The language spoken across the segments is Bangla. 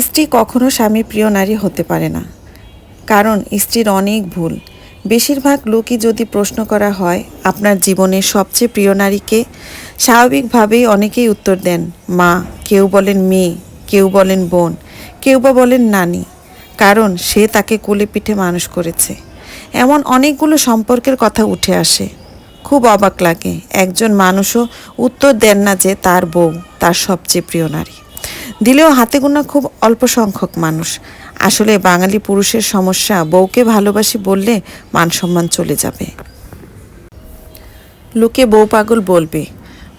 স্ত্রী কখনো স্বামী প্রিয় নারী হতে পারে না। কারণ স্ত্রীর অনেক ভুল। বেশিরভাগ লোকই যদি প্রশ্ন করা হয়, আপনার জীবনের সবচেয়ে প্রিয় নারীকে? স্বাভাবিকভাবেই অনেকেই উত্তর দেন, মা। কেউ বলেন, মেয়ে। কেউ বলেন, বোন। কেউ বা বলেন, নানি। কারণ সে তাকে কোলে পিঠে মানুষ করেছে। এমন অনেকগুলো সম্পর্কের কথা উঠে আসে। খুব অবাক লাগে, একজন মানুষও উত্তর দেন না যে তার বউ, তার সবচেয়ে প্রিয় নারী। দিলেও হাতে গোনা খুব অল্প সংখ্যক মানুষ। আসলে বাঙালি পুরুষের সমস্যা, বউকে ভালোবাসি বললে মান সম্মান চলে যাবে। লোকে বউ পাগল বলবে,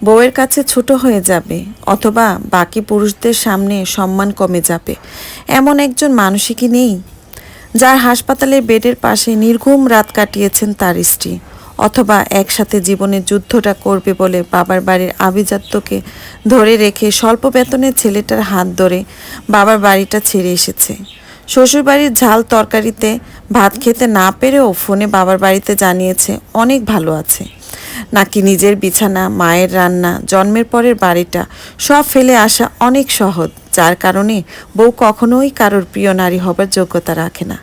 বউয়ের কাছে ছোট হয়ে যাবে, অথবা বাকি পুরুষদের সামনে সম্মান কমে যাবে। এমন একজন মানুষই কি নেই, যার হাসপাতালের বেডের পাশে নির্ঘুম রাত কাটিয়েছেন তার স্ত্রী। অথবা একসাথে জীবনের যুদ্ধটা করবে বলে বাবার বাড়ির আভিজাত্যকে ধরে রেখে স্বল্প বেতনের ছেলেটার হাত ধরে বাবার বাড়িটা ছেড়ে এসেছে। শ্বশুরবাড়ির ঝাল তরকারিতে ভাত খেতে না পেরেও ফোনে বাবার বাড়িতে জানিয়েছে, অনেক ভালো আছে। নাকি নিজের বিছানা, মায়ের রান্না, জন্মের পরের বাড়িটা, সব ফেলে আসা অনেক সহজ, যার কারণে বউ কখনোই কারোর প্রিয় নারী হবার যোগ্যতা রাখে না।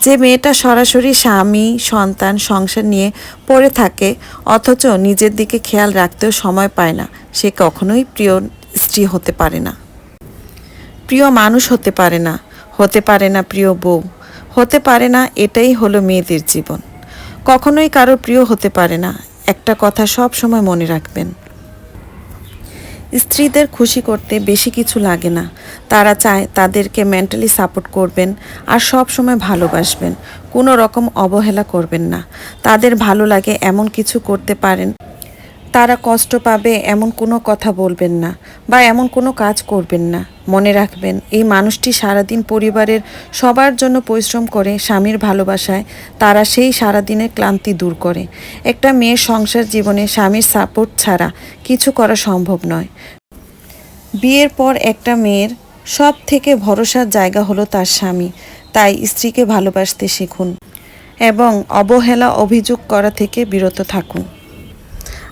যে মেয়েটা সরাসরি স্বামী, সন্তান, সংসার নিয়ে পড়ে থাকে, অথচ নিজের দিকে খেয়াল রাখতেও সময় পায় না। সে কখনোই প্রিয় স্ত্রী হতে পারে না। প্রিয় মানুষ হতে পারে না। হতে পারে না প্রিয় বউ। হতে পারে না এটাই হলো মেয়েদের জীবন। কখনোই কারও প্রিয় হতে পারে না। একটা কথা সব সময় মনে রাখবেন। স্ত্রীদের খুশি করতে বেশি কিছু লাগে না। তারা চায় তাদেরকে মেন্টালি সাপোর্ট করবেন আর সব সময় ভালোবাসবেন। কোনো রকম অবহেলা করবেন না। তাদের ভালো লাগে এমন কিছু করতে পারেন তারা কষ্ট পাবে, এমন কোনো কথা বলবেন না বা এমন কোনো কাজ করবেন না। মনে রাখবেন, এই মানুষটি সারাদিন পরিবারের সবার জন্য পরিশ্রম করে, স্বামীর ভালোবাসায় তারা সেই সারাদিনের ক্লান্তি দূর করে। একটা মেয়ের সংসার জীবনে স্বামীর সাপোর্ট ছাড়া কিছু করা সম্ভব নয়। বিয়ের পর একটা মেয়ের সব থেকে ভরসার জায়গা হলো তার স্বামী। তাই স্ত্রীকে ভালোবাসতে শিখুন এবং অবহেলা অভিযোগ করা থেকে বিরত থাকুন।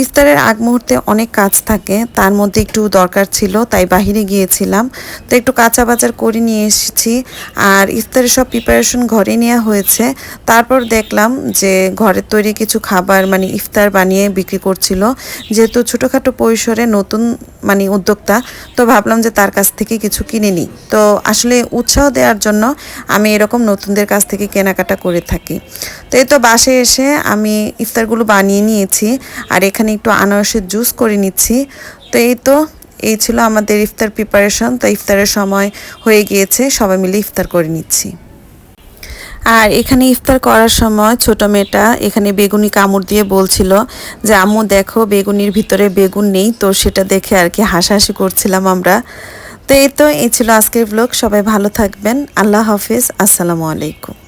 ইফতারের আগ মুহূর্তে অনেক কাজ থাকে, তার মধ্যে একটু দরকার ছিল, তাই বাহিরে গিয়েছিলাম। তো একটু কাঁচা বাজার করে নিয়ে এসেছি, আর ইফতারের সব প্রিপারেশন ঘরে নেওয়া হয়েছে। তারপর দেখলাম যে ঘরের তৈরি কিছু খাবার মানে ইফতার বানিয়ে বিক্রি করছিল। যেহেতু ছোটোখাটো পরিসরে নতুন মানে উদ্যোক্তা, তো ভাবলাম যে তার কাছ থেকে কিছু কিনে নিই। তো আসলে উৎসাহ দেওয়ার জন্য আমি এরকম নতুনদের কাছ থেকে কেনাকাটা করে থাকি। তো এই তো বাসে এসে আমি ইফতারগুলো বানিয়ে নিয়েছি, আর এখানে একটু আনারসের জুস করে নিচ্ছি। তো এই তো, এই ছিল আমাদের ইফতার প্রিপারেশন তো ইফতারের সময় হয়ে গিয়েছে, সবাই মিলে ইফতার করে নিচ্ছি। আর এখানে ইফতার করার সময় ছোট মেয়েটা এখানে বেগুনি কামড় দিয়ে বলছিল যে, আম্মু, দেখো বেগুনির ভিতরে বেগুন নেই। তো সেটা দেখে আর কি হাসাহাসি করছিলাম আমরা। তো এই তো, এই ছিল আজকের ব্লগ সবাই ভালো থাকবেন। আল্লাহ হাফিজ। আসসালামু আলাইকুম।